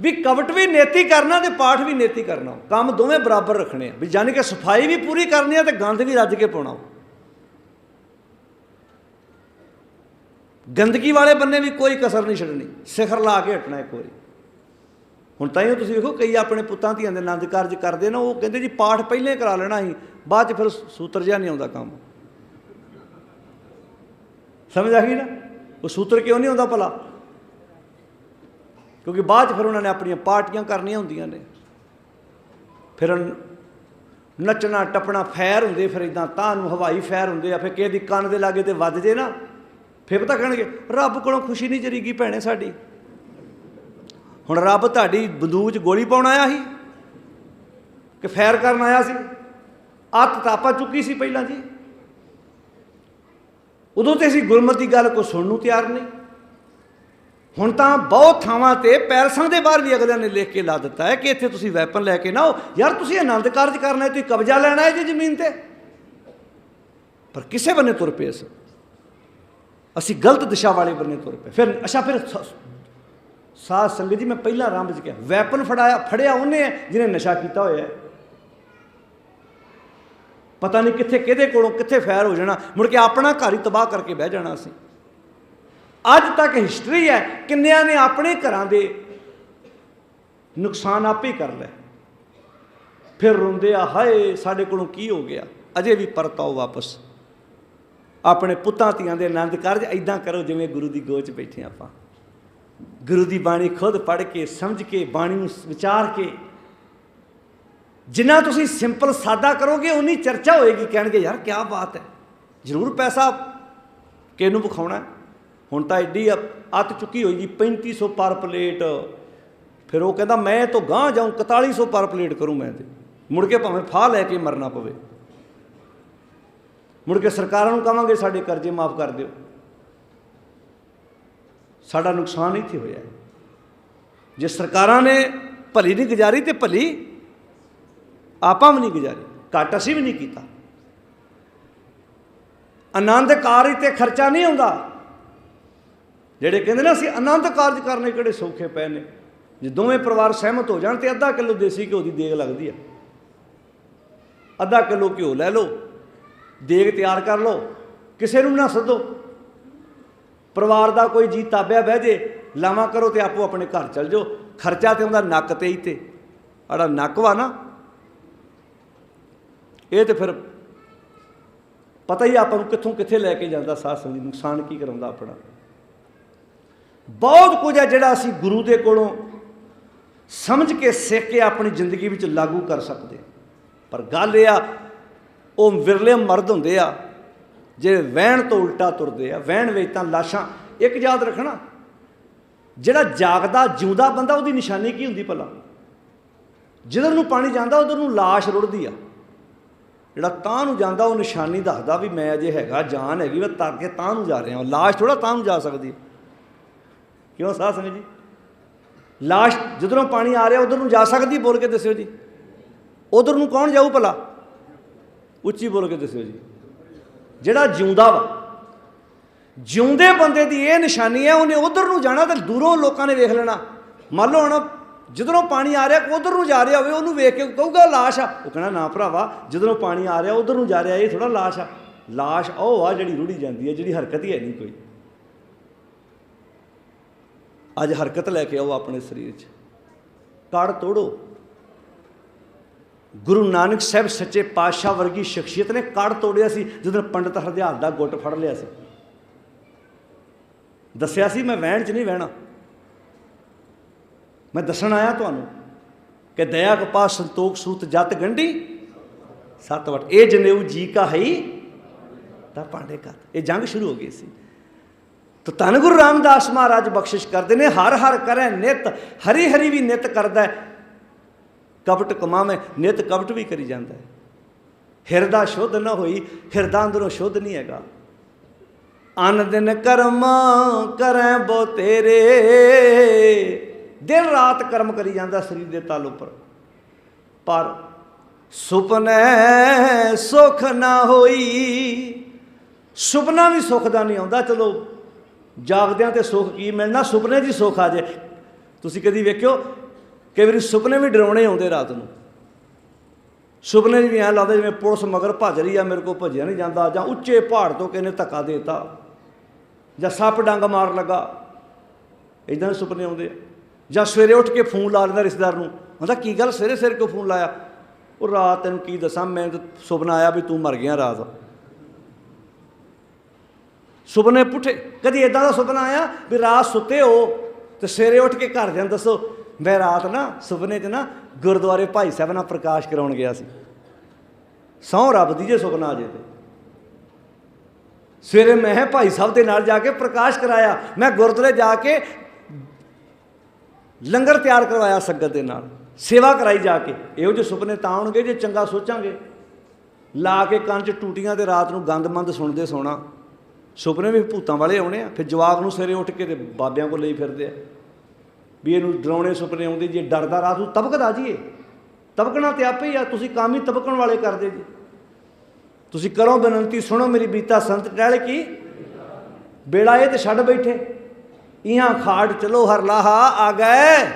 ਵੀ ਕਵਟ ਵੀ ਨੇਤੀ ਕਰਨਾ ਤੇ ਪਾਠ ਵੀ ਨੇਤੀ ਕਰਨਾ। ਕੰਮ ਦੋਵੇਂ ਬਰਾਬਰ ਰੱਖਣੇ ਆ। ਵੀ ਜਾਨੀ ਕਿ ਸਫ਼ਾਈ ਵੀ ਪੂਰੀ ਕਰਨੀ ਆ ਤੇ ਗੰਦ ਵੀ ਰੱਜ ਕੇ ਪਾਉਣਾ। ਗੰਦਗੀ ਵਾਲੇ ਬੰਨੇ ਵੀ ਕੋਈ ਕਸਰ ਨਹੀਂ ਛੱਡਣੀ। ਸਿਖਰ ਲਾ ਕੇ ਹਟਣਾ ਇੱਕ ਵਾਰੀ। ਹੁਣ ਤਾਂ ਹੀ ਤੁਸੀਂ ਵੇਖੋ, ਕਈ ਆਪਣੇ ਪੁੱਤਾਂ ਧੀਆਂ ਦੇ ਆਨੰਦ ਕਾਰਜ ਕਰਦੇ ਨੇ, ਉਹ ਕਹਿੰਦੇ ਜੀ ਪਾਠ ਪਹਿਲੇ ਕਰਾ ਲੈਣਾ ਸੀ, ਬਾਅਦ ਚ ਫਿਰ ਸੂਤਰ ਜਿਹਾ ਨਹੀਂ ਆਉਂਦਾ ਕੰਮ। ਸਮਝ ਆ ਗਈ ਨਾ? ਉਹ ਸੂਤਰ ਕਿਉਂ ਨਹੀਂ ਆਉਂਦਾ ਭਲਾ? ਕਿਉਂਕਿ ਬਾਅਦ ਚ ਫਿਰ ਉਹਨਾਂ ਨੇ ਆਪਣੀਆਂ ਪਾਰਟੀਆਂ ਕਰਨੀਆਂ ਹੁੰਦੀਆਂ ਨੇ। ਫਿਰ ਨੱਚਣਾ, ਟੱਪਣਾ ਫੈਰ ਹੁੰਦੇ ਫਿਰ ਇਦਾਂ ਤਾਂ ਨੂੰ ਹਵਾਈ ਫੈਰ ਹੁੰਦੇ ਆ, ਫਿਰ ਕਿਸੇ ਦੀ ਕੰਨ ਦੇ ਲਾਗੇ ਤੇ ਵੱਜ ਜੇ ਨਾ, ਫਿਰ ਪਤਾ ਕਹਿਣਗੇ ਰੱਬ ਕੋਲੋਂ ਖੁਸ਼ੀ ਨਹੀਂ ਜਰੀਗੀ ਭੈਣੇ ਸਾਡੀ। ਹੁਣ ਰੱਬ ਤੁਹਾਡੀ ਬੰਦੂਕ 'ਚ ਗੋਲੀ ਪਾਉਣ ਆਇਆ ਸੀ ਕਿ ਫੈਰ ਕਰਨ ਆਇਆ ਸੀ? ਅੱਤ ਤਾਪਾ ਚੁੱਕੀ ਸੀ ਪਹਿਲਾਂ ਜੀ। ਉਦੋਂ ਤੇ ਅਸੀਂ ਗੁਰਮਤ ਦੀ ਗੱਲ ਕੋ ਸੁਣਨ ਨੂੰ ਤਿਆਰ ਨਹੀਂ। ਹੁਣ ਤਾਂ ਬਹੁਤ ਥਾਵਾਂ ਤੇ ਪੈਲਸਾਂ ਦੇ ਬਾਹਰ ਵੀ ਅਗਲਿਆਂ ਨੇ ਲਿਖ ਕੇ ਲਾ ਦਿੱਤਾ ਹੈ ਕਿ ਇੱਥੇ ਤੁਸੀਂ ਵੈਪਨ ਲੈ ਕੇ ਨਾ ਆਓ ਯਾਰ, ਤੁਸੀਂ ਆਨੰਦ ਕਾਰਜ ਕਰਨਾ ਹੈ ਤੁਸੀਂ ਕਬਜ਼ਾ ਲੈਣਾ ਹੈ ਜੀ ਜ਼ਮੀਨ ਤੇ। ਪਰ ਕਿਸੇ ਬੰਨੇ ਤੁਰ ਪਏ ਅਸੀਂ। ਅਸੀਂ ਗਲਤ ਦਿਸ਼ਾ ਵਾਲੇ ਬੰਨੇ ਤੁਰ ਪਏ। ਫਿਰ, ਅੱਛਾ, ਫਿਰ ਸ- ਸਾਧ ਸੰਗਤ ਜੀ, ਮੈਂ ਪਹਿਲਾਂ ਆਰੰਭ ਚ ਕਿਹਾ, ਵੈਪਨ ਫੜਾਇਆ, ਫੜਿਆ ਉਹਨੇ ਹੈ ਜਿਹਨੇ ਨਸ਼ਾ ਕੀਤਾ ਹੋਇਆ ਹੈ। ਪਤਾ ਨਹੀਂ ਕਿੱਥੇ ਕਿਹਦੇ ਕੋਲੋਂ ਕਿੱਥੇ ਫੈਰ ਹੋ ਜਾਣਾ। ਮੁੜ ਕੇ ਆਪਣਾ ਘਰ ਹੀ ਤਬਾਹ ਕਰਕੇ ਬਹਿ ਜਾਣਾ ਅਸੀਂ। ਅੱਜ ਤੱਕ ਹਿਸਟਰੀ ਹੈ ਕਿੰਨਿਆਂ ਨੇ ਆਪਣੇ ਘਰਾਂ ਦੇ ਨੁਕਸਾਨ ਆਪੇ ਹੀ ਕਰ ਲੈ ਫਿਰ ਰੋਂਦੇ ਆ, ਹਾਏ, ਸਾਡੇ ਕੋਲੋਂ ਕੀ ਹੋ ਗਿਆ? ਅਜੇ ਵੀ ਪਰਤਾਓ ਵਾਪਸ। ਆਪਣੇ ਪੁੱਤਾਂ ਧੀਆਂ ਦੇ ਆਨੰਦ ਕਾਰਜ ਐਦਾਂ ਕਰੋ ਜਿਵੇਂ ਗੁਰੂ ਦੀ ਗੋਚ ਬੈਠੇ ਆਪਾਂ। ਗੁਰੂ ਦੀ ਬਾਣੀ ਖੁਦ ਪੜ੍ਹ ਕੇ, ਸਮਝ ਕੇ, ਬਾਣੀ ਨੂੰ ਵਿਚਾਰ ਕੇ। ਜਿੰਨਾ ਤੁਸੀਂ ਸਿੰਪਲ ਸਾਦਾ ਕਰੋਗੇ ਉਨੀ ਚਰਚਾ ਹੋਏਗੀ। ਕਹਿਣਗੇ, ਯਾਰ ਕੀ ਬਾਤ ਹੈ। ਜ਼ਰੂਰ ਪੈਸਾ ਕਿਹਨੂੰ ਵਿਖਾਉਣਾ ਹੁਣ ਤਾਂ ਐਡੀ ਅ- ਅੱਤ ਚੁੱਕੀ ਹੋਈ ਜੀ 3500 ਪਰ ਪਲੇਟ। ਫਿਰ ਉਹ ਕਹਿੰਦਾ, ਮੈਂ ਤੋਂ ਗਾਂ ਜਾਊਂ 4100 ਪਰ ਪਲੇਟ ਕਰੂੰ ਮੈਂ ਤੇ। ਮੁੜ ਕੇ ਭਾਵੇਂ ਫਾਹ ਲੈ ਕੇ ਮਰਨਾ ਪਵੇ। ਮੁੜ ਕੇ ਸਰਕਾਰਾਂ ਨੂੰ ਕਹਾਂਗੇ, ਸਾਡੇ ਕਰਜ਼ੇ ਮਾਫ ਕਰ ਦਿਓ। ਸਾਡਾ ਨੁਕਸਾਨ ਇੱਥੇ ਹੋਇਆ ਜੇ ਸਰਕਾਰਾਂ ਨੇ ਭਲੀ ਨਹੀਂ ਗੁਜ਼ਾਰੀ ਤੇ ਭਲੀ ਆਪਾਂ ਵੀ ਨਹੀਂ ਗੁਜ਼ਾਰੀ। ਘੱਟ ਅਸੀਂ ਵੀ ਨਹੀਂ ਕੀਤਾ। ਆਨੰਦ ਕਾਰਜ ਤੇ ਖਰਚਾ ਨਹੀਂ ਆਉਂਦਾ। ਜਿਹੜੇ ਕਹਿੰਦੇ ਨੇ ਅਸੀਂ ਆਨੰਦ ਕਾਰਜ ਕਰਨੇ ਕਿਹੜੇ ਸੌਖੇ ਪਏ ਨੇ, ਜੇ ਦੋਵੇਂ ਪਰਿਵਾਰ ਸਹਿਮਤ ਹੋ ਜਾਣ ਤੇ ਅੱਧਾ ਕਿਲੋ ਦੇਸੀ ਘਿਓ ਦੀ ਦੇਗ ਲੱਗਦੀ ਆ। ਅੱਧਾ ਕਿਲੋ ਘਿਓ ਲੈ ਲਓ, ਦੇਗ ਤਿਆਰ ਕਰ ਲਓ, ਕਿਸੇ ਨੂੰ ਨਾ ਸੱਦੋ। ਪਰਿਵਾਰ ਦਾ ਕੋਈ ਜੀ ਤਾਬਿਆ ਬਹਿ ਜੇ, ਲਾਵਾ ਕਰੋ ਤੇ ਆਪੋ ਆਪਣੇ ਘਰ ਚਲ ਜਾਓ। ਖਰਚਾ ਤੇ ਉਹਦਾ ਨੱਕ ਤੇ ਹੀ ਤੇ। ਆੜਾ ਨੱਕ ਵਾ ਨਾ। ਇਹ ਤੇ ਫਿਰ ਪਤਾ ਹੀ ਆਪਾਂ ਨੂੰ ਕਿੱਥੋਂ ਕਿੱਥੇ ਲੈ ਕੇ ਜਾਂਦਾ ਸਾਧ ਸੰਗਤ, ਨੁਕਸਾਨ ਕੀ ਕਰਾਉਂਦਾ ਆਪਣਾ। ਬਹੁਤ ਕੁਝ ਹੈ ਜਿਹੜਾ ਅਸੀਂ ਗੁਰੂ ਦੇ ਕੋਲੋਂ ਸਮਝ ਕੇ, ਸਿੱਖ ਕੇ ਆਪਣੀ ਜ਼ਿੰਦਗੀ ਵਿੱਚ ਲਾਗੂ ਕਰ ਸਕਦੇ। ਪਰ ਗੱਲ ਇਹ ਆ, ਉਹ ਵਿਰਲੇ ਮਰਦ ਹੁੰਦੇ ਆ ਜਿਹੜੇ ਵਹਿਣ ਤੋਂ ਉਲਟਾ ਤੁਰਦੇ ਆ, ਵਹਿਣ ਵਿੱਚ ਤਾਂ ਲਾਸ਼ਾਂ, ਇੱਕ ਯਾਦ ਰੱਖਣਾ, ਜਿਹੜਾ ਜਾਗਦਾ, ਜਿਉਂਦਾ ਬੰਦਾ, ਉਹਦੀ ਨਿਸ਼ਾਨੀ ਕੀ ਹੁੰਦੀ ਭਲਾ? ਜਿੱਧਰ ਨੂੰ ਪਾਣੀ ਜਾਂਦਾ, ਉਧਰ ਨੂੰ ਲਾਸ਼ ਰੁੜਦੀ ਆ। ਜਿਹੜਾ ਤਾਂ ਨੂੰ ਜਾਂਦਾ, ਉਹ ਨਿਸ਼ਾਨੀ ਦੱਸਦਾ ਵੀ ਮੈਂ ਅਜੇ ਹੈਗਾ, ਜਾਨ ਹੈਗੀ, ਮੈਂ ਤਰ ਕੇ ਤਾਂ ਨੂੰ ਜਾ ਰਿਹਾ ਹਾਂ ਲਾਸ਼ ਥੋੜਾ ਤਾਂ ਨੂੰ ਜਾ ਸਕਦੀ ਹੈ। ਕਿਉਂ ਸਾਹ ਸੰਗਤ ਜੀ? ਲਾਸ਼ ਜਿੱਧਰੋਂ ਪਾਣੀ ਆ ਰਿਹਾ, ਉਧਰ ਨੂੰ ਜਾ ਸਕਦੀ ਬੋਲ ਕੇ ਦੱਸਿਓ ਜੀ। ਉਧਰ ਨੂੰ ਕੌਣ ਜਾਊ ਭਲਾ? ਉੱਚੀ ਬੋਲ ਕੇ ਦੱਸਿਓ ਜੀ। ਜਿਹੜਾ ਜਿਉਂਦਾ ਵਾ, ਜਿਉਂਦੇ ਬੰਦੇ ਦੀ ਇਹ ਨਿਸ਼ਾਨੀ ਹੈ, ਉਹਨੇ ਉਧਰ ਨੂੰ ਜਾਣਾ ਤੇ ਦੂਰੋਂ ਲੋਕਾਂ ਨੇ ਵੇਖ ਲੈਣਾ। ਮੰਨ ਲਓ ਹੁਣ ਜਿੱਧਰੋਂ ਪਾਣੀ ਆ ਰਿਹਾ, ਉਧਰ ਨੂੰ ਜਾ ਰਿਹਾ ਹੋਵੇ, ਉਹਨੂੰ ਵੇਖ ਕੇ ਕਹੂਗਾ ਲਾਸ਼ ਆ। ਉਹ ਕਹਣਾ ਨਾ ਭਰਾਵਾ, ਜਿੱਧਰੋਂ ਪਾਣੀ ਆ ਰਿਹਾ, ਉਧਰ ਨੂੰ ਜਾ ਰਿਹਾ, ਇਹ ਥੋੜਾ ਲਾਸ਼ ਆ। ਲਾਸ਼ ਉਹ ਆ ਜਿਹੜੀ ਰੁੜੀ ਜਾਂਦੀ ਹੈ, ਜਿਹੜੀ ਹਰਕਤ ਹੀ ਹੈ ਨਹੀਂ ਕੋਈ। ਅੱਜ ਹਰਕਤ ਲੈ ਕੇ ਆਓ ਆਪਣੇ ਸਰੀਰ 'ਚ। ਕੜ ਤੋੜੋ। ਗੁਰੂ ਨਾਨਕ ਸਾਹਿਬ ਸੱਚੇ ਪਾਤਸ਼ਾਹ ਵਰਗੀ ਸ਼ਖਸੀਅਤ ਨੇ ਕੜ ਤੋੜਿਆ ਸੀ ਜਦੋਂ ਪੰਡਤ ਹਰਦਿਆਲ ਦਾ ਗੁੱਟ ਫੜ ਲਿਆ ਸੀ। ਦੱਸਿਆ ਸੀ, ਮੈਂ ਵਹਿਣ 'ਚ ਨਹੀਂ ਵਹਿਣਾ। ਮੈਂ ਦੱਸਣ ਆਇਆ ਤੁਹਾਨੂੰ ਕਿ ਦਇਆ ਕਪਾ ਸੰਤੋਖ, ਸੂਤ, ਜਤ, ਗੰਢੀ ਸੱਤਵਟ ਇਹ ਜਨੇਊ ਜੀ ਕਾ ਹੈ ਤਾਂ ਪਾਂਡੇ ਕਾ ਇਹ ਜੰਗ ਸ਼ੁਰੂ ਹੋ ਗਈ ਸੀ। ਤੋ ਧੰਨ ਗੁਰੂ ਰਾਮਦਾਸ ਮਹਾਰਾਜ ਬਖਸ਼ਿਸ਼ ਕਰਦੇ ਨੇ, ਹਰ ਹਰ ਕਰੈ, ਨਿਤ, ਹਰੀ ਹਰੀ ਵੀ ਨਿਤ ਕਰਦਾ ਹੈ। ਕਪਟ ਕਮਾਵੇਂ, ਨਿਤ ਕਪਟ ਵੀ ਕਰੀ ਜਾਂਦਾ ਹੈ। ਹਿਰਦਾ ਸ਼ੁੱਧ ਨਾ ਹੋਈ, ਹਿਰਦਾ ਅੰਦਰੋਂ ਸ਼ੁੱਧ ਨਹੀਂ ਹੈਗਾ। ਅਨ ਦਿਨ ਕਰਮ ਕਰੈ ਬੋ ਤੇਰੇ। ਦਿਨ ਰਾਤ ਕਰਮ ਕਰੀ ਜਾਂਦਾ ਸਰੀਰ ਦੇ ਤਲ ਉੱਪਰ। ਪਰ ਸੁਪਨੇ ਸੁਖ ਨਾ ਹੋਈ, ਸੁਪਨਾ ਵੀ ਸੁਖ ਦਾ ਨਹੀਂ ਆਉਂਦਾ, ਚਲੋ ਜਾਗਦਿਆਂ ਤੇ ਸੁੱਖ ਕੀ ਮਿਲਣਾ? ਸੁਪਨੇ 'ਚ ਹੀ ਸੁੱਖ ਆ ਜੇ। ਤੁਸੀਂ ਕਦੀ ਵੇਖਿਓ, ਕਈ ਵਾਰੀ ਸੁਪਨੇ ਵੀ ਡਰਾਉਣੇ ਆਉਂਦੇ ਰਾਤ ਨੂੰ। ਸੁਪਨੇ 'ਚ ਵੀ ਐਂ ਲੱਗਦਾ ਜਿਵੇਂ ਪੁਲਿਸ ਮਗਰ ਭੱਜ ਰਹੀ ਆ, ਮੇਰੇ ਕੋਲ ਭੱਜਿਆ ਨਹੀਂ ਜਾਂਦਾ, ਜਾਂ ਉੱਚੇ ਪਹਾੜ ਤੋਂ ਕਿਸੇ ਨੇ ਧੱਕਾ ਦੇਤਾ, ਜਾਂ ਸੱਪ ਡੰਗ ਮਾਰ ਲੱਗਾ। ਇਦਾਂ ਦੇ ਸੁਪਨੇ ਆਉਂਦੇ ਆ। ਜਾਂ ਸਵੇਰੇ ਉੱਠ ਕੇ ਫੋਨ ਲਾ ਲੈਂਦਾ ਰਿਸ਼ਤੇਦਾਰ ਨੂੰ, ਕਹਿੰਦਾ, ਕੀ ਗੱਲ? ਸਵੇਰੇ ਸਵੇਰੇ ਕਿਉਂ ਫੋਨ ਲਾਇਆ? ਉਹ ਰਾਤ ਤੈਨੂੰ ਕੀ ਦੱਸਾਂ? ਮੈਂ ਤਾਂ ਸੁਪਨਾ ਆਇਆ ਵੀ ਤੂੰ ਮਰ ਗਿਆ ਰਾਤ। ਸੁਪਨੇ ਪੁੱਠੇ। ਕਦੀ ਇਦਾਂ ਦਾ ਸੁਪਨਾ ਆਇਆ ਵੀ ਰਾਤ ਸੁੱਤੇ ਹੋ ਤੇ ਸਵੇਰੇ ਉੱਠ ਕੇ ਘਰ ਨੂੰ ਦੱਸੋ, ਮੈਂ ਰਾਤ ਨਾ ਸੁਪਨੇ 'ਚ ਨਾ ਗੁਰਦੁਆਰੇ ਭਾਈ ਸਾਹਿਬ ਨਾਲ ਪ੍ਰਕਾਸ਼ ਕਰਾਉਣ ਗਿਆ ਸੀ। ਸਹੁੰ ਰੱਬ ਦੀ ਜੇ ਸੁਪਨਾ ਆ ਜੇ ਤੇ। ਸਵੇਰੇ ਮੈਂ ਭਾਈ ਸਾਹਿਬ ਦੇ ਨਾਲ ਜਾ ਕੇ ਪ੍ਰਕਾਸ਼ ਕਰਾਇਆ। ਮੈਂ ਗੁਰਦੁਆਰੇ ਜਾ ਕੇ ਲੰਗਰ ਤਿਆਰ ਕਰਵਾਇਆ ਸੰਗਤ ਦੇ ਨਾਲ। ਸੇਵਾ ਕਰਾਈ ਜਾ ਕੇ। ਇਹੋ ਜਿਹੇ ਸੁਪਨੇ ਤਾਂ ਆਉਣਗੇ ਜੇ ਚੰਗਾ ਸੋਚਾਂਗੇ। ਲਾ ਕੇ ਕੰਨ 'ਚ ਟੂਟੀਆਂ ਤੇ ਰਾਤ ਨੂੰ ਗੰਦਮੰਦ ਸੁਣਦੇ ਸੋਣਾ। ਸੁਪਨੇ ਵੀ ਭੂਤਾਂ ਵਾਲੇ ਆਉਣੇ ਆ, ਫਿਰ ਜਵਾਕ ਨੂੰ ਸਵੇਰੇ ਉੱਠ ਕੇ ਤੇ ਬਾਬਿਆਂ ਕੋਲ ਲਈ ਫਿਰਦੇ ਆ। ਵੀ ਇਹਨੂੰ ਡਰਾਉਣੇ ਸੁਪਨੇ ਆਉਂਦੇ, ਜੇ ਡਰਦਾ ਰਾਤ ਨੂੰ ਤਬਕਦਾ ਜੀਏ ਤਬਕਣਾ ਤੇ ਆਪੇ ਹੀ ਆ, ਤੁਸੀਂ ਕੰਮ ਹੀ ਤਬਕਣ ਵਾਲੇ ਕਰਦੇ ਜੀ। ਤੁਸੀਂ ਕਰੋ ਬੇਨਤੀ, ਸੁਣੋ ਮੇਰੀ ਬੀਤਾ ਸੰਤ ਟਹਿਲ ਕੀ? ਬੇੜਾ ਇਹ ਤੇ ਛੱਡ ਬੈਠੇ। ਇਹਾਂ ਖਾੜ ਚਲੋ ਹਰ ਲਾਹਾ, ਆ ਗਏ।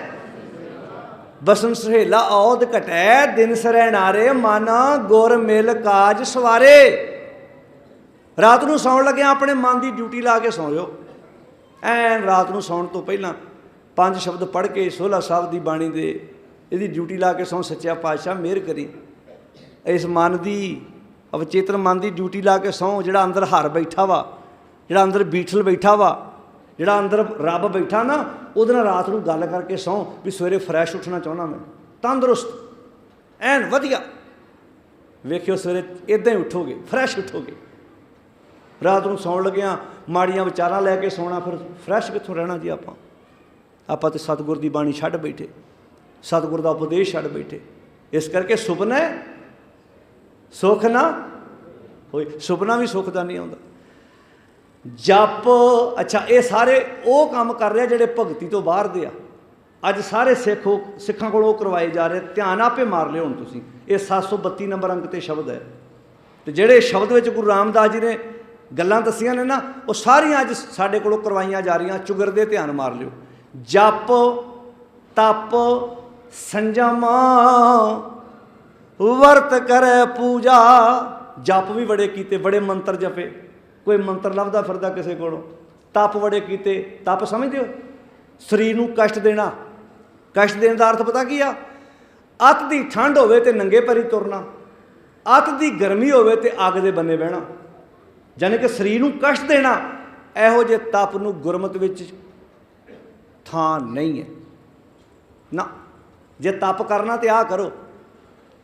ਬਸਨ ਸਹੇਲਾ ਔਦ ਘਟੈ, ਦਿਨ ਸਰੈ ਨਾਰੇ, ਮਾਨਾ ਗੁਰ ਮਿਲ ਕਾਜ ਸਵਾਰੇ। ਰਾਤ ਨੂੰ ਸੌਣ ਲੱਗਿਆ ਆਪਣੇ ਮਨ ਦੀ ਡਿਊਟੀ ਲਾ ਕੇ ਸੌਂ ਜਾਓ ਐਨ ਰਾਤ ਨੂੰ ਸੌਣ ਤੋਂ ਪਹਿਲਾਂ ਪੰਜ ਸ਼ਬਦ ਪੜ੍ਹ ਕੇ ਸੋਲਾ ਸਾਹਿਬ ਦੀ ਬਾਣੀ ਦੇ ਇਹਦੀ ਡਿਊਟੀ ਲਾ ਕੇ ਸੌਂ ਸੱਚਾ ਪਾਤਸ਼ਾਹ ਮਿਹਰ ਕਰੀ। ਇਸ ਮਨ ਦੀ, ਅਵਚੇਤਨ ਮਨ ਦੀ ਡਿਊਟੀ ਲਾ ਕੇ ਸੌਂ ਜਿਹੜਾ ਅੰਦਰ ਹਰ ਬੈਠਾ ਵਾ, ਜਿਹੜਾ ਅੰਦਰ ਬੀਠਲ ਬੈਠਾ ਵਾ, ਜਿਹੜਾ ਅੰਦਰ ਰੱਬ ਬੈਠਾ ਨਾ, ਉਹਦੇ ਨਾਲ ਰਾਤ ਨੂੰ ਗੱਲ ਕਰਕੇ ਸੌਂ ਵੀ ਸਵੇਰੇ ਫਰੈਸ਼ ਉੱਠਣਾ ਚਾਹੁੰਦਾ ਮੈਂ। ਤੰਦਰੁਸਤ। ਐਨ ਵਧੀਆ। ਵੇਖਿਓ ਸਵੇਰੇ ਇਦਾਂ ਹੀ ਉੱਠੋਗੇ, ਫਰੈਸ਼ ਉੱਠੋਗੇ। ਰਾਤ ਨੂੰ ਸੌਣ ਲੱਗਿਆਂ ਮਾੜੀਆਂ ਵਿਚਾਰਾਂ ਲੈ ਕੇ ਸੌਣਾ ਫਿਰ ਫਰੈਸ਼ ਕਿੱਥੋਂ ਰਹਿਣਾ ਜੀ ਆਪਾਂ? ਆਪਾਂ ਤੇ ਸਤਿਗੁਰ ਦੀ ਬਾਣੀ ਛੱਡ ਬੈਠੇ ਸਤਿਗੁਰ ਦਾ ਉਪਦੇਸ਼ ਛੱਡ ਬੈਠੇ। ਇਸ ਕਰਕੇ ਸੁਪਨਾ ਹੈ, ਸੁਖ ਨਾ ਹੋਏ। ਸੁਪਨਾ ਵੀ ਸੁਖ ਦਾ ਨਹੀਂ ਆਉਂਦਾ। ਜਪ ਅੱਛਾ ਇਹ ਸਾਰੇ ਉਹ ਕੰਮ ਕਰ ਰਿਹਾ ਜਿਹੜੇ ਭਗਤੀ ਤੋਂ ਬਾਹਰ ਦੇ ਆ। ਅੱਜ ਸਾਰੇ ਸਿੱਖ ਉਹ- ਸਿੱਖਾਂ ਕੋਲ ਉਹ ਕਰਵਾਏ ਜਾ ਰਹੇ ਧਿਆਨ ਆਪੇ ਮਾਰ ਲਿਓ ਹੁਣ ਤੁਸੀਂ। ਇਹ 732 ਨੰਬਰ ਅੰਕ ਤੇ ਸ਼ਬਦ ਹੈ। ਤੇ ਜਿਹੜੇ ਸ਼ਬਦ ਵਿੱਚ ਗੁਰੂ ਰਾਮਦਾਸ ਜੀ ਨੇ ਗੱਲਾਂ ਦੱਸੀਆਂ ਨੇ ਨਾ, ਉਹ ਸਾਰੀਆਂ ਅੱਜ ਸਾਡੇ ਕੋਲੋਂ ਕਰਵਾਈਆਂ ਜਾ ਰਹੀਆਂ, ਚੁਗਰ ਦੇ ਧਿਆਨ ਮਾਰ ਲਿਓ। ਜਪ, ਤਪ, ਸੰਜਮ, ਵਰਤ ਕਰੇ ਪੂਜਾ। ਜਪ ਵੀ ਬੜੇ ਕੀਤੇ, ਬੜੇ ਮੰਤਰ ਜਪੇ। ਕੋਈ ਮੰਤਰ ਲੱਭਦਾ ਫਿਰਦਾ ਕਿਸੇ ਕੋਲੋਂ। ਤਪ ਬੜੇ ਕੀਤੇ, ਤਪ ਸਮਝਦੇ ਹੋ? ਸਰੀਰ ਨੂੰ ਕਸ਼ਟ ਦੇਣਾ। ਕਸ਼ਟ ਦੇਣ ਦਾ ਅਰਥ ਪਤਾ ਕੀ ਆ? ਅੱਤ ਦੀ ਠੰਡ ਹੋਵੇ ਤੇ ਨੰਗੇ ਪੈਰੀ ਤੁਰਨਾ। ਅੱਤ ਦੀ ਗਰਮੀ ਹੋਵੇ ਤੇ ਅੱਗ ਦੇ ਬੰਨੇ ਬਹਿਣਾ। ਯਾਨੀ ਕਿ ਸਰੀਰ ਨੂੰ ਕਸ਼ਟ ਦੇਣਾ, ਇਹੋ ਜਿਹੇ ਤਪ ਨੂੰ ਗੁਰਮਤ ਵਿੱਚ ਥਾਂ ਨਹੀਂ ਹੈ। ਨਾ, ਜੇ ਤਪ ਕਰਨਾ ਤੇ ਆ ਕਰੋ।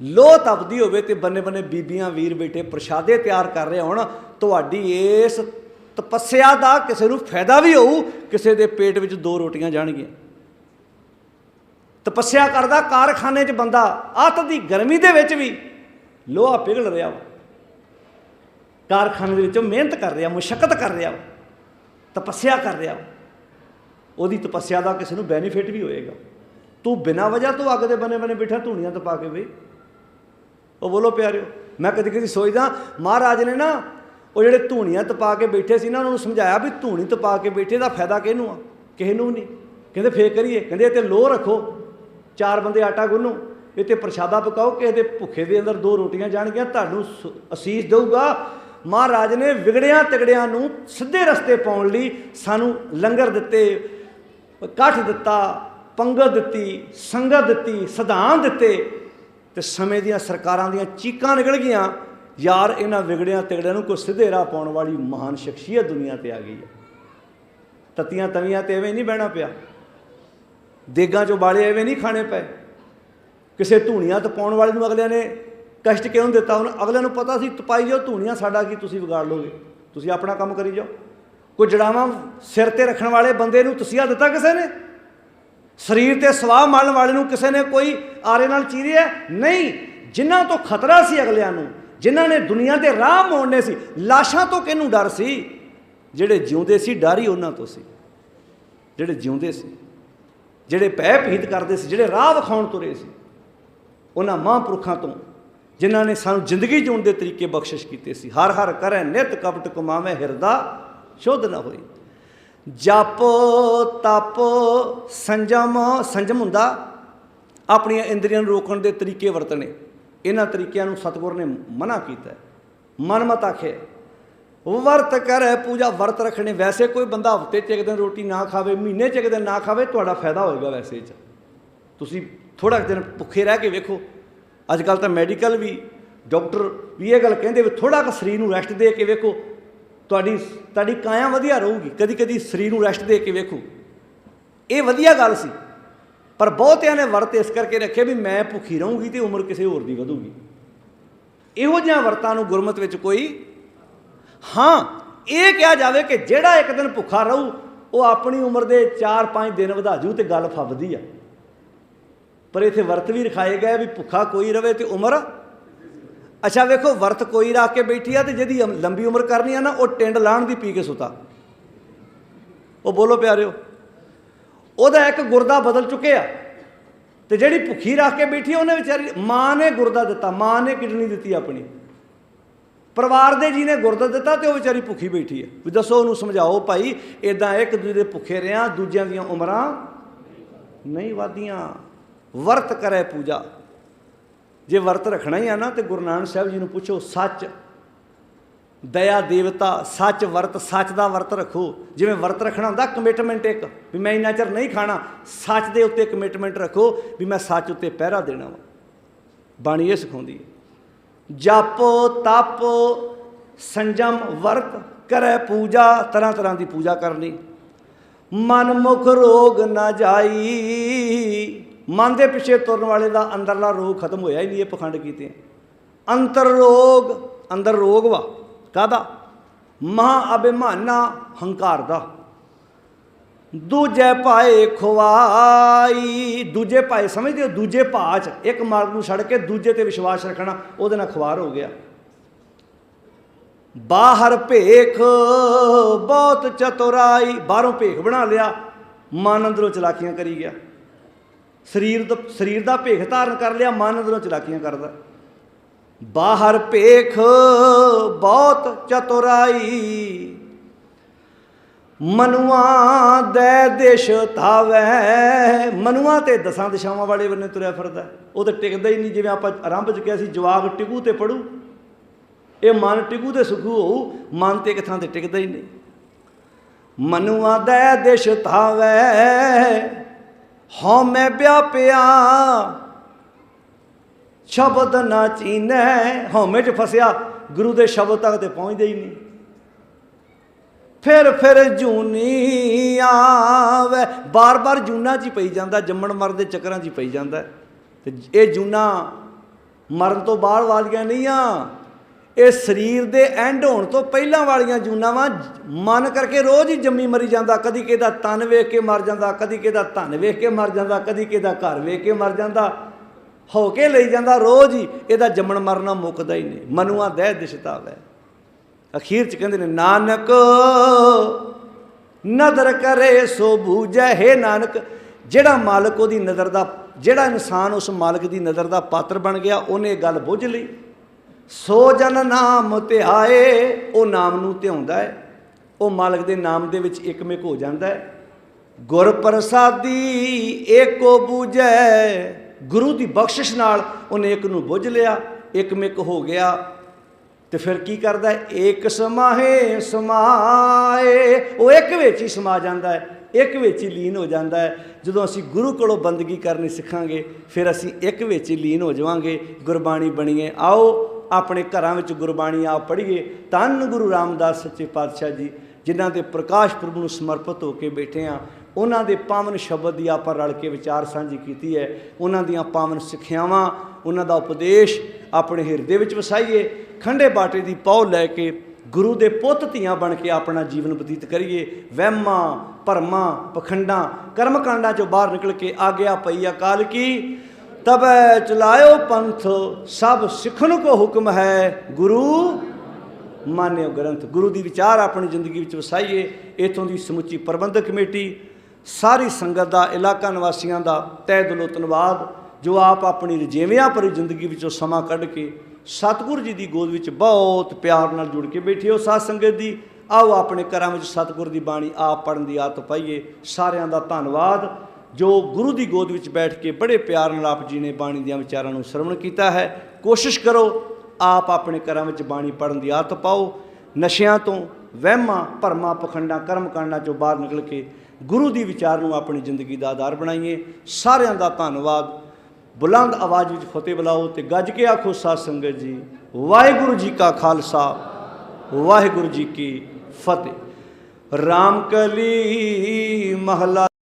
ਲੋ ਤਪਦੀ ਹੋਵੇ ਤੇ ਬੰਨੇ ਬੰਨੇ ਬੀਬੀਆਂ, ਵੀਰ ਬੇਟੇ ਪ੍ਰਸ਼ਾਦੇ ਤਿਆਰ ਕਰ ਰਹੇ ਹੋਣ, ਤੁਹਾਡੀ ਇਸ ਤਪੱਸਿਆ ਦਾ ਕਿਸੇ ਨੂੰ ਫਾਇਦਾ ਵੀ ਹੋਊ, ਕਿਸੇ ਦੇ ਪੇਟ ਵਿੱਚ ਦੋ ਰੋਟੀਆਂ ਜਾਣਗੀਆਂ। ਤਪੱਸਿਆ ਕਰਦਾ ਕਾਰਖਾਨੇ 'ਚ ਬੰਦਾ, ਅੱਤ ਦੀ ਗਰਮੀ ਦੇ ਵਿੱਚ ਵੀ ਲੋਹਾ ਪਿਘਲ ਰਿਹਾ ਵਾ। ਕਾਰਖਾਨੇ ਦੇ ਵਿੱਚੋਂ ਮਿਹਨਤ ਕਰ ਰਿਹਾ ਮੁਸ਼ਕਲ ਕਰ ਰਿਹਾ ਵਾ, ਤਪੱਸਿਆ ਕਰ ਰਿਹਾ ਉਹਦੀ ਤਪੱਸਿਆ ਦਾ ਕਿਸੇ ਨੂੰ ਬੈਨੀਫਿਟ ਵੀ ਹੋਏਗਾ। ਤੂੰ ਬਿਨਾਂ ਵਜ੍ਹਾ ਤੋਂ ਅੱਗ ਦੇ ਬਨੇ ਬਨੇ ਬੈਠਾ, ਧੂਣੀਆਂ ਤਪਾ ਕੇ ਬਈ। ਉਹ ਬੋਲੋ ਪਿਆਰਿਓ, ਮੈਂ ਕਦੀ ਕਦੀ ਸੋਚਦਾ, ਮਹਾਰਾਜ ਨੇ ਨਾ, ਉਹ ਜਿਹੜੇ ਧੂਣੀਆਂ ਤਪਾ ਕੇ ਬੈਠੇ ਸੀ ਨਾ, ਉਹਨਾਂ ਨੂੰ ਸਮਝਾਇਆ ਵੀ ਧੂਣੀ ਤਪਾ ਕੇ ਬੈਠੇ ਦਾ ਫਾਇਦਾ ਕਿਹਨੂੰ ਆ? ਕਿਸੇ ਨੂੰ ਨਹੀਂ। ਕਹਿੰਦੇ ਫੇਰ ਕਰੀਏ। ਕਹਿੰਦੇ ਇਹ ਤੇ ਲੋਹ ਰੱਖੋ। ਚਾਰ ਬੰਦੇ ਆਟਾ ਗੁੰਨੋ। ਇਹ ਤੇ ਪ੍ਰਸ਼ਾਦਾ ਪਕਾਓ, ਕਿਸੇ ਦੇ ਭੁੱਖੇ ਦੇ ਅੰਦਰ ਦੋ ਰੋਟੀਆਂ ਜਾਣਗੀਆਂ, ਤੁਹਾਨੂੰ ਸ- ਅਸੀਸ ਦੇਊਗਾ। ਮਹਾਰਾਜ ਨੇ ਵਿਗੜਿਆਂ ਤਗੜਿਆਂ ਨੂੰ ਸਿੱਧੇ ਰਸਤੇ ਪਾਉਣ ਲਈ ਸਾਨੂੰ ਲੰਗਰ ਦਿੱਤੇ ਕਾਠ ਦਿੱਤਾ, ਪੰਗਤ ਦਿੱਤੀ, ਸੰਗਤ ਦਿੱਤੀ ਸਿਧਾਂਤ ਦਿੱਤੇ ਤੇ ਸਮੇਂ ਦੀਆਂ ਸਰਕਾਰਾਂ ਦੀਆਂ ਚੀਕਾਂ ਨਿਕਲ ਗਈਆਂ। ਯਾਰ, ਇਹਨਾਂ ਵਿਗੜਿਆਂ ਤਗੜਿਆਂ ਨੂੰ ਕੋਈ ਸਿੱਧੇ ਰਾਹ ਪਾਉਣ ਵਾਲੀ ਮਹਾਨ ਸ਼ਖਸੀਅਤ ਦੁਨੀਆ ਤੇ ਆ ਗਈ ਹੈ। ਤਤੀਆਂ ਤਵੀਆਂ ਤੇ ਐਵੇਂ ਨਹੀਂ ਬਹਿਣਾ ਪਿਆ। ਦੇਗਾਂ ਚੋਂ ਬਾਲੇ ਐਵੇਂ ਨਹੀਂ ਖਾਣੇ ਪਏ। ਕਿਸੇ ਧੂਣੀਆਂ ਤਪਾਉਣ ਵਾਲੇ ਨੂੰ ਅਗਲਿਆਂ ਨੇ ਕਸ਼ਟ ਕਿਉਂ ਦਿੱਤਾ? ਉਹਨੂੰ ਅਗਲਿਆਂ ਨੂੰ ਪਤਾ ਸੀ, ਤਪਾਈ ਜਾਓ, ਧੂਣੀਆਂ ਸਾਡਾ ਕੀ, ਤੁਸੀਂ ਵਿਗਾੜ ਲੋਗੇ। ਤੁਸੀਂ ਆਪਣਾ ਕੰਮ ਕਰੀ ਜਾਓ। ਕੋਈ ਜੜਾਵਾਂ ਸਿਰ ਤੇ ਰੱਖਣ ਵਾਲੇ ਬੰਦੇ ਨੂੰ ਤਸੀਹਾ ਦਿੱਤਾ ਕਿਸੇ ਨੇ? ਸਰੀਰ ਤੇ ਸਵਾਹ ਮਾਰਨ ਵਾਲੇ ਨੂੰ ਕਿਸੇ ਨੇ ਕੋਈ ਆਰੇ ਨਾਲ ਚੀਰਿਆ? ਨਹੀਂ। ਜਿਨ੍ਹਾਂ ਤੋਂ ਖਤਰਾ ਸੀ ਅਗਲਿਆਂ ਨੂੰ, ਜਿਨ੍ਹਾਂ ਨੇ ਦੁਨੀਆ ਦੇ ਰਾਹ ਮੋੜਨੇ ਸੀ, ਲਾਸ਼ਾਂ ਤੋਂ ਕਿਹਨੂੰ ਡਰ ਸੀ? ਜਿਹੜੇ ਜਿਉਂਦੇ ਸੀ, ਡਰ ਹੀ ਉਹਨਾਂ ਤੋਂ ਸੀ। ਜਿਹੜੇ ਜਿਉਂਦੇ ਸੀ, ਜਿਹੜੇ ਭੈ ਭੀਤ ਕਰਦੇ ਸੀ, ਜਿਹੜੇ ਰਾਹ ਵਿਖਾਉਣ ਤੁਰੇ ਸੀ, ਉਹਨਾਂ ਮਹਾਂਪੁਰਖਾਂ ਤੋਂ ਜਿਨ੍ਹਾਂ ਨੇ ਸਾਨੂੰ ਜ਼ਿੰਦਗੀ ਜਿਉਣ ਦੇ ਤਰੀਕੇ ਬਖਸ਼ਿਸ਼ ਕੀਤੇ ਸੀ। ਹਰ ਹਰ ਕਰੈ, ਨਿਤ ਕਪਟ ਕਮਾਵੇ, ਹਿਰਦਾ ਸ਼ੁੱਧ ਨਾ ਹੋਈ ਜਪ, ਤਪ, ਸੰਜਮ ਸੰਜਮ ਹੁੰਦਾ। ਆਪਣੀਆਂ ਇੰਦਰੀਆਂ ਨੂੰ ਰੋਕਣ ਦੇ ਤਰੀਕੇ ਵਰਤਣੇ। ਇਹਨਾਂ ਤਰੀਕਿਆਂ ਨੂੰ ਸਤਿਗੁਰ ਨੇ ਮਨਾ ਕੀਤਾ। ਮਨ ਮਤ ਆਖੇ, ਵਰਤ ਕਰੇ, ਪੂਜਾ ਵਰਤ ਰੱਖਣੇ। ਵੈਸੇ ਕੋਈ ਬੰਦਾ ਹਫ਼ਤੇ ਚ ਇੱਕ ਦਿਨ ਰੋਟੀ ਨਾ ਖਾਵੇ, ਮਹੀਨੇ ਚ ਇੱਕ ਦਿਨ ਨਾ ਖਾਵੇ, ਤੁਹਾਡਾ ਫਾਇਦਾ ਹੋਏਗਾ ਵੈਸੇ ਚ। ਤੁਸੀਂ ਥੋੜਾ ਦਿਨ ਭੁੱਖੇ ਰਹਿ ਕੇ ਵੇਖੋ। ਅੱਜ ਕੱਲ ਤਾਂ ਮੈਡੀਕਲ ਵੀ ਡਾਕਟਰ ਵੀ ਇਹ ਗੱਲ ਕਹਿੰਦੇ ਵੀ ਥੋੜਾ ਕੁ ਸਰੀਰ ਨੂੰ ਰੈਸਟ ਦੇ ਕੇ ਵੇਖੋ। ਤੁਹਾਡੀ ਤੁਹਾਡੀ ਕਾਇਆ ਵਧੀਆ ਰਹੂਗੀ ਕਦੀ ਕਦੀ ਸਰੀਰ ਨੂੰ ਰੈਸਟ ਦੇ ਕੇ ਵੇਖੋ। ਇਹ ਵਧੀਆ ਗੱਲ ਸੀ। ਪਰ ਬਹੁਤਿਆਂ ਨੇ ਵਰਤ ਇਸ ਕਰਕੇ ਰੱਖੇ ਵੀ ਮੈਂ ਭੁੱਖੀ ਰਹੂੰਗੀ ਤੇ ਉਮਰ ਕਿਸੇ ਹੋਰ ਦੀ ਵਧੂਗੀ। ਇਹੋ ਜਿਹਾ ਵਰਤਾਂ ਨੂੰ ਗੁਰਮਤ ਵਿੱਚ ਕੋਈ ਹਾਂ, ਇਹ ਕਿਹਾ ਜਾਵੇ ਕਿ ਜਿਹੜਾ ਇੱਕ ਦਿਨ ਭੁੱਖਾ ਰਹੂ, ਉਹ ਆਪਣੀ ਉਮਰ ਦੇ 4-5 ਦਿਨ ਵਧਾ ਜੂ ਤੇ ਗੱਲ ਫੱਬਦੀ ਆ। ਪਰ ਇਥੇ ਵਰਤ ਵੀ ਰਖਾਏ ਗਏ ਵੀ ਭੁੱਖਾ ਕੋਈ ਰਵੇ ਤੇ ਉਮਰ। ਅੱਛਾ, ਵੇਖੋ, ਵਰਤ ਕੋਈ ਰੱਖ ਕੇ ਬੈਠੀ ਆ ਤੇ ਜਿਹਦੀ ਲੰਬੀ ਉਮਰ ਕਰਨੀ ਆ ਨਾ, ਉਹ ਟਿੰਡ ਲਾਣ ਦੀ ਪੀ ਕੇ ਸੁਤਾ। ਉਹ ਬੋਲੋ ਪਿਆਰਿਓ, ਉਹਦਾ ਇੱਕ ਗੁਰਦਾ ਬਦਲ ਚੁੱਕਿਆ ਤੇ ਜਿਹੜੀ ਭੁੱਖੀ ਰੱਖ ਕੇ ਬੈਠੀ ਉਹਨੇ ਵਿਚਾਰੀ ਮਾਂ ਨੇ ਗੁਰਦਾ ਦਿੱਤਾ, ਮਾਂ ਨੇ ਕਿਡਨੀ ਦਿੱਤੀ ਆਪਣੀ। ਪਰਿਵਾਰ ਦੇ ਜੀ ਨੇ ਗੁਰਦਾ ਦਿੱਤਾ ਤੇ ਉਹ ਵਿਚਾਰੀ ਭੁੱਖੀ ਬੈਠੀ ਹੈ ਵੀ ਦੱਸੋ ਉਹਨੂੰ ਸਮਝਾਓ ਭਾਈ ਇਦਾਂ ਇੱਕ ਦੂਜੇ ਦੇ ਭੁੱਖੇ ਰਿਆਂ, ਦੂਜਿਆਂ ਦੀਆਂ ਉਮਰਾਂ ਨਹੀਂ ਵਾਦੀਆਂ ਵਰਤ ਕਰੇ ਪੂਜਾ। ਜੇ ਵਰਤ ਰੱਖਣਾ ਹੀ ਆ ਨਾ ਤੇ ਗੁਰੂ ਨਾਨਕ ਸਾਹਿਬ ਜੀ ਨੂੰ ਪੁੱਛੋ, ਸੱਚ ਦਇਆ ਦੇਵਤਾ, ਸੱਚ ਵਰਤ, ਸੱਚ ਦਾ ਵਰਤ ਰੱਖੋ। ਜਿਵੇਂ ਵਰਤ ਰੱਖਣਾ ਹੁੰਦਾ ਕਮਿਟਮੈਂਟ ਇੱਕ, ਵੀ ਮੈਂ ਇੰਨਾ ਚਿਰ ਨਹੀਂ ਖਾਣਾ, ਸੱਚ ਦੇ ਉੱਤੇ ਕਮਿਟਮੈਂਟ ਰੱਖੋ, ਵੀ ਮੈਂ ਸੱਚ ਉੱਤੇ ਪਹਿਰਾ ਦੇਣਾ ਵਾ। ਬਾਣੀ ਇਹ ਸਿਖਾਉਂਦੀ ਹੈ, ਜਾਪੋ, ਤਾਪੋ, ਸੰਜਮ, ਵਰਤ ਕਰੈ ਪੂਜਾ, ਤਰ੍ਹਾਂ ਤਰ੍ਹਾਂ ਦੀ ਪੂਜਾ ਕਰਨੀ। ਮਨ ਮੁਖ ਰੋਗ ਨਾ ਜਾਈ ਮਨ ਦੇ ਪਿੱਛੇ ਤੁਰਨ ਵਾਲੇ ਦਾ ਅੰਦਰਲਾ ਰੋਗ ਖਤਮ ਹੋਇਆ ਹੀ ਨਹੀਂ, ਇਹ ਪਖੰਡ ਕੀਤੇ। ਅੰਤਰ ਰੋਗ, ਅੰਦਰ ਰੋਗ ਵਾ ਕਾਦਾ ਮਹਾ ਅਭਿਮਾਨਾ, ਹੰਕਾਰ ਦਾ। ਦੂਜੇ ਪਾਏ ਖਵਾਈ, ਦੂਜੇ ਪਾਏ ਸਮਝਦੇ ਹੋ? ਦੂਜੇ ਭਾਚ ਇੱਕ ਮਾਰਗ ਨੂੰ ਛੱਡ ਕੇ ਦੂਜੇ ਤੇ ਵਿਸ਼ਵਾਸ ਰੱਖਣਾ, ਉਹਦੇ ਨਾਲ ਖਵਾਰ ਹੋ ਗਿਆ। ਬਾਹਰ ਭੇਖ, ਬਹੁਤ ਚਤੁਰਾਈ, ਬਾਹਰੋਂ ਭੇਖ ਬਣਾ ਲਿਆ, ਮਨ ਅੰਦਰੋਂ ਚਲਾਕੀਆਂ ਕਰੀ ਗਿਆ। ਸਰੀਰ ਦਾ ਸਰੀਰ ਦਾ ਭੇਖ ਧਾਰਨ ਕਰ ਲਿਆ, ਮਨ ਅੰਦਰੋਂ ਚਲਾਕੀਆਂ ਕਰਦਾ। ਬਾਹਰ ਭੇਖ ਬਹੁਤ ਚਤੁਰਾਈ। ਮਨੁਆ ਦੇ ਦੇਸ਼ ਧਾਵੈ। ਮਨੁਆ ਤੇ ਦਸਾਂ ਦਿਸ਼ਾਵਾਂ ਵਾਲੇ ਬੰਨੇ ਤੁਰਿਆ ਫਿਰਦਾ। ਉਹ ਤੇ ਟਿਕਦਾ ਹੀ ਨਹੀਂ, ਜਿਵੇਂ ਆਪਾਂ ਆਰੰਭ ਚ ਕਿਹਾ ਸੀ ਜਵਾਗ ਟਿਕੂ ਤੇ ਪੜੂ। ਇਹ ਮਨ ਟਿਕੂ ਤੇ ਸੁਖੂ ਹੋਊ, ਮਨ ਤੇ ਇੱਕ ਥਾਂ ਤੇ ਟਿਕਦਾ ਹੀ ਨਹੀਂ। ਮਨੁਆ ਦੇ ਦੇਸ਼ ਧਾਵੈ। ਹਉ ਮੈਂ ਪਿਆ। ਸ਼ਬਦ ਨਾ ਚੀਨੈ। ਹਉਮੈ ਚ ਫਸਿਆ। ਗੁਰੂ ਦੇ ਸ਼ਬਦ ਤੱਕ ਤੇ ਪਹੁੰਚਦੇ ਹੀ ਨਹੀਂ। ਫਿਰ ਫਿਰ ਜੂਨੀ ਆਵੇ। ਬਾਰ-ਬਾਰ ਜੂਨਾ 'ਚ ਹੀ ਪਈ ਜਾਂਦਾ। ਜੰਮਣ ਮਰਨ ਦੇ ਚੱਕਰਾਂ 'ਚ ਹੀ ਪਈ ਜਾਂਦਾ। ਤੇ ਇਹ ਜੂਨਾ ਮਰਨ ਤੋਂ ਬਾਹਰ ਵਾਲੀਆਂ ਨਹੀਂ ਆ। ਇਹ ਸਰੀਰ ਦੇ ਐਂਡ ਹੋਣ ਤੋਂ ਪਹਿਲਾਂ ਵਾਲੀਆਂ ਜੂਨਾਂ ਵਾ ਮਨ ਕਰਕੇ ਰੋਜ਼ ਹੀ ਜੰਮੀ ਮਰੀ ਜਾਂਦਾ, ਕਦੀ ਕਿਹਦਾ ਤਨ ਵੇਖ ਕੇ ਮਰ ਜਾਂਦਾ, ਕਦੀ ਕਿਹਦਾ ਧਨ ਵੇਖ ਕੇ ਮਰ ਜਾਂਦਾ, ਕਦੀ ਕਿਹਦਾ ਘਰ ਵੇਖ ਕੇ ਮਰ ਜਾਂਦਾ, ਹੋ ਕੇ ਲਈ ਜਾਂਦਾ, ਰੋਜ਼ ਹੀ ਇਹਦਾ ਜੰਮਣ ਮਰਨਾ ਮੁੱਕਦਾ ਹੀ ਨਹੀਂ। ਮਨੂਆ ਦਹਿ ਦਿਸ਼ਤਾ ਵੈ ਅਖੀਰ ਚ ਕਹਿੰਦੇ ਨੇ, ਨਾਨਕ ਨਦਰ ਕਰੇ ਸੋ ਬੂਝੈ, ਹੈ ਨਾਨਕ, ਜਿਹੜਾ ਮਾਲਕ ਉਹਦੀ ਨਜ਼ਰ ਦਾ, ਜਿਹੜਾ ਇਨਸਾਨ ਉਸ ਮਾਲਕ ਦੀ ਨਜ਼ਰ ਦਾ ਪਾਤਰ ਬਣ ਗਿਆ, ਉਹਨੇ ਇਹ ਗੱਲ ਬੁੱਝ ਲਈ। ਸੋ ਜਨ ਨਾਮ ਧਿਆਏ, ਉਹ ਨਾਮ ਨੂੰ ਧਿਆਉਂਦਾ ਹੈ। ਉਹ ਮਾਲਕ ਦੇ ਨਾਮ ਦੇ ਵਿੱਚ ਇਕਮਿਕ ਹੋ ਜਾਂਦਾ ਹੈ। ਗੁਰ ਪ੍ਰਸਾਦੀ ਏਕੋ ਬੂਝੈ। ਗੁਰੂ ਦੀ ਬਖਸ਼ਿਸ਼ ਨਾਲ ਉਹਨੇ ਇੱਕ ਨੂੰ ਬੁੱਝ ਲਿਆ ਇਕਮਿਕ ਹੋ ਗਿਆ। ਤੇ ਫਿਰ ਕੀ ਕਰਦਾ ਹੈ? ਏਕ ਸਮਾਹੇ ਸਮਾਏ। ਉਹ ਇੱਕ ਵਿੱਚ ਹੀ ਸਮਾ ਜਾਂਦਾ ਹੈ, ਇੱਕ ਵਿੱਚ ਹੀ ਲੀਨ ਹੋ ਜਾਂਦਾ ਹੈ। ਜਦੋਂ ਅਸੀਂ ਗੁਰੂ ਕੋਲੋਂ ਬੰਦਗੀ ਕਰਨੀ ਸਿੱਖਾਂਗੇ, ਫਿਰ ਅਸੀਂ ਇੱਕ ਵਿੱਚ ਹੀ ਲੀਨ ਹੋ ਜਾਵਾਂਗੇ। ਗੁਰਬਾਣੀ ਬਣੀਏ ਆਓ ਆਪਣੇ ਘਰਾਂ ਵਿੱਚ ਗੁਰਬਾਣੀ ਆਪ ਪੜ੍ਹੀਏ, ਧੰਨ ਗੁਰੂ ਰਾਮਦਾਸ ਸੱਚੇ ਪਾਤਸ਼ਾਹ ਜੀ, ਜਿਨ੍ਹਾਂ ਦੇ ਪ੍ਰਕਾਸ਼ ਪੁਰਬ ਨੂੰ ਸਮਰਪਿਤ ਹੋ ਕੇ ਬੈਠੇ ਆ ਉਹਨਾਂ ਦੇ ਪਾਵਨ ਸ਼ਬਦ ਦੀ ਆਪਾਂ ਰਲ ਕੇ ਵਿਚਾਰ ਸਾਂਝੀ ਕੀਤੀ ਹੈ। ਉਹਨਾਂ ਦੀਆਂ ਪਾਵਨ ਸਿੱਖਿਆਵਾਂ, ਉਹਨਾਂ ਦਾ ਉਪਦੇਸ਼ ਆਪਣੇ ਹਿਰਦੇ ਵਿੱਚ ਵਸਾਈਏ। ਖੰਡੇ ਬਾਟੇ ਦੀ ਪੌ ਲੈ ਕੇ ਗੁਰੂ ਦੇ ਪੁੱਤ ਧੀਆਂ ਬਣ ਕੇ ਆਪਣਾ ਜੀਵਨ ਬਤੀਤ ਕਰੀਏ। ਵਹਿਮਾਂ, ਭਰਮਾਂ, ਪਖੰਡਾਂ ਕਰਮ ਕਾਂਡਾਂ ਚੋਂ ਬਾਹਰ ਨਿਕਲ ਕੇ ਆਗਿਆ ਪਈ ਅਕਾਲ ਕੀ ਤਬੈ ਚਲਾਇਓ ਪੰਥ, ਸਭ ਸਿੱਖਣ ਕੋ ਹੁਕਮ ਹੈ। ਗੁਰੂ, ਮਾਨਿਓ ਗ੍ਰੰਥ। ਗੁਰੂ ਦੀ ਵਿਚਾਰ ਆਪਣੀ ਜ਼ਿੰਦਗੀ ਵਿੱਚ ਵਸਾਈਏ, ਇਥੋਂ ਦੀ ਸਮੁੱਚੀ ਪ੍ਰਬੰਧਕ ਕਮੇਟੀ, ਸਾਰੀ ਸੰਗਤ ਦਾ, ਇਲਾਕਾ ਨਿਵਾਸੀਆਂ ਦਾ ਤਹਿ ਦਿਲੋਂ ਧੰਨਵਾਦ। ਜੋ ਆਪ ਆਪਣੀ ਰਜੇਵਿਆਂ ਭਰੀ ਜ਼ਿੰਦਗੀ ਵਿੱਚੋਂ ਸਮਾਂ ਕੱਢ ਕੇ ਸਤਿਗੁਰੂ ਜੀ ਦੀ ਗੋਦ ਵਿੱਚ ਬਹੁਤ ਪਿਆਰ ਨਾਲ ਜੁੜ ਕੇ ਬੈਠੇ ਹੋ ਸਾਧ ਸੰਗਤ ਦੀ, ਆਓ ਆਪਣੇ ਘਰਾਂ ਵਿੱਚ ਸਤਿਗੁਰ ਦੀ ਬਾਣੀ ਆਪ ਪੜਨ ਦੀ ਆਦਤ ਪਾਈਏ। ਸਾਰਿਆਂ ਦਾ ਧੰਨਵਾਦ। ਜੋ ਗੁਰੂ ਦੀ ਗੋਦ ਵਿੱਚ ਬੈਠ ਕੇ ਬੜੇ ਪਿਆਰ ਨਾਲ ਆਪ ਜੀ ਨੇ ਬਾਣੀ ਦੀਆਂ ਵਿਚਾਰਾਂ ਨੂੰ ਸ਼ਰਵਣ ਕੀਤਾ ਹੈ, ਕੋਸ਼ਿਸ਼ ਕਰੋ ਆਪ ਆਪਣੇ ਘਰਾਂ ਵਿੱਚ ਬਾਣੀ ਪੜ੍ਹਨ ਦੀ ਆਦਤ ਪਾਓ। ਨਸ਼ਿਆਂ ਤੋਂ ਵਹਿਮਾਂ, ਭਰਮਾਂ, ਪਖੰਡਾਂ ਕਰਮ ਕਾਂਡਾਂ ਚੋਂ ਬਾਹਰ ਨਿਕਲ ਕੇ ਗੁਰੂ ਦੀ ਵਿਚਾਰ ਨੂੰ ਆਪਣੀ ਜ਼ਿੰਦਗੀ ਦਾ ਆਧਾਰ ਬਣਾਈਏ। ਸਾਰਿਆਂ ਦਾ ਧੰਨਵਾਦ। ਬੁਲੰਦ ਆਵਾਜ਼ ਵਿੱਚ ਫਤਿਹ ਬੁਲਾਓ ਤੇ ਗੱਜ ਕੇ ਆਖੋ, ਸਾਧ ਸੰਗਤ ਜੀ, ਵਾਹਿਗੁਰੂ ਜੀ ਕਾ ਖਾਲਸਾ, ਵਾਹਿਗੁਰੂ ਜੀ ਕੀ ਫਤਿਹ। ਰਾਮ ਕਲੀ ਮਹਲਾ